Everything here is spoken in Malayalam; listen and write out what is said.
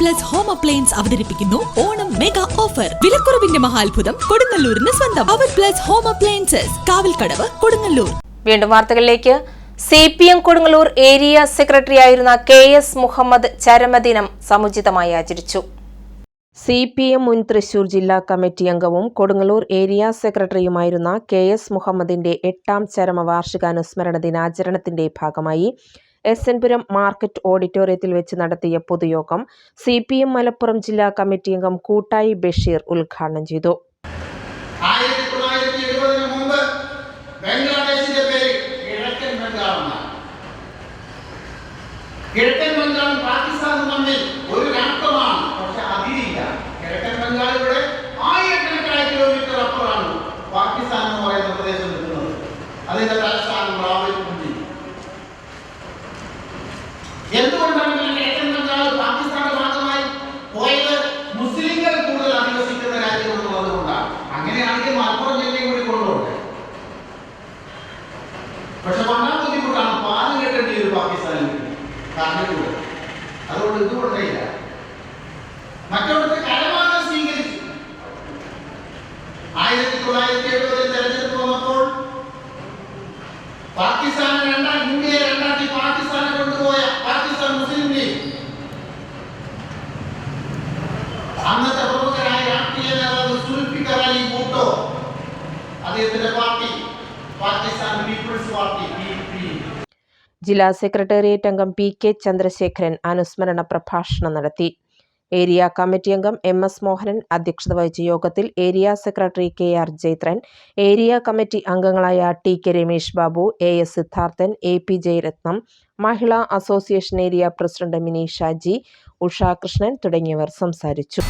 പ്ലസ് ഹോം അപ്ലയൻസ് അവതരിപ്പിക്കുന്നു. ഓണം മെഗാ ഓഫർ വിലക്കുറവിന്റെ മഹാത്ഭുതം കൊടുങ്ങല്ലൂരിന് സ്വന്തം. അവർ plus home appliances Kavalkadavu Kodungallur. വീണ്ടും വാർത്തകളിലേക്ക്. C P M Kodungallur area secretary ആയിരുന്ന കെ എസ് മുഹമ്മദ് ചരമദിനം സമുചിതമായി ആചരിച്ചു. സി പി എം മുൻ തൃശൂർ ജില്ലാ കമ്മിറ്റി അംഗവും കൊടുങ്ങല്ലൂർ ഏരിയ സെക്രട്ടറിയുമായിരുന്ന കെ എസ് മുഹമ്മദിന്റെ എട്ടാം ചരമ വാർഷികാനുസ്മരണ ദിനാചരണത്തിന്റെ ഭാഗമായി എസ് എൻപുരം മാർക്കറ്റ് ഓഡിറ്റോറിയത്തിൽ വെച്ച് നടത്തിയ പൊതുയോഗം സി പി എം മലപ്പുറം ജില്ലാ കമ്മിറ്റി അംഗം കൂട്ടായി ബഷീർ ഉദ്ഘാടനം ചെയ്തു. കിഴക്കൻ ബംഗാളും പാകിസ്ഥാനും തമ്മിൽ ഒരു രാഷ്ട്രമാണ്. പക്ഷെ അതിരില്ല കിഴക്കൻ ബംഗാളിലൂടെ ആയിരക്കണക്കായ കിലോമീറ്റർ അപ്പുറമാണ് പാകിസ്ഥാൻ എന്ന് പറയുന്ന പ്രദേശം നിൽക്കുന്നത്. അതിന്റെ തലസ്ഥാനം പക്ഷെ വന്നാൽ ബുദ്ധിമുട്ടാണ് പാലം കെട്ടേണ്ടി ഒരു പാകിസ്ഥാനിൽ കാരണക്കൂടെ അതുകൊണ്ട് ഇത് കൊണ്ടേയില്ല മറ്റവിടുത്തെ കരമാണ് സ്വീകരിച്ചു. ആയിരത്തി തൊള്ളായിരത്തി എഴുപതിൽ തെരഞ്ഞെടുപ്പ് വന്നപ്പോൾ പാകിസ്ഥാനെ രണ്ടാം ഇന്ത്യയെ രണ്ടാക്കി പാകിസ്ഥാനെ കൊണ്ടുപോയ പാകിസ്ഥാൻ മുസ്ലിം ലീഗ് അന്നത്തെ പ്രമുഖരായ രാഷ്ട്രീയ നേതാവ് സുൽഫിക്കർ അലി അദ്ദേഹത്തിന്റെ പാർട്ടി ജില്ലാ സെക്രട്ടേറിയറ്റ് അംഗം പി കെ ചന്ദ്രശേഖരൻ അനുസ്മരണ പ്രഭാഷണം നടത്തി. ഏരിയ കമ്മിറ്റി അംഗം എം എസ് മോഹനൻ അധ്യക്ഷത വഹിച്ച യോഗത്തിൽ area secretary K R Jaithran area committee അംഗങ്ങളായ T K Ramesh Babu A S Siddharthan A P Jayarathnam Mahila association area president Mini Shaji Ushakrishnan തുടങ്ങിയവർ സംസാരിച്ചു.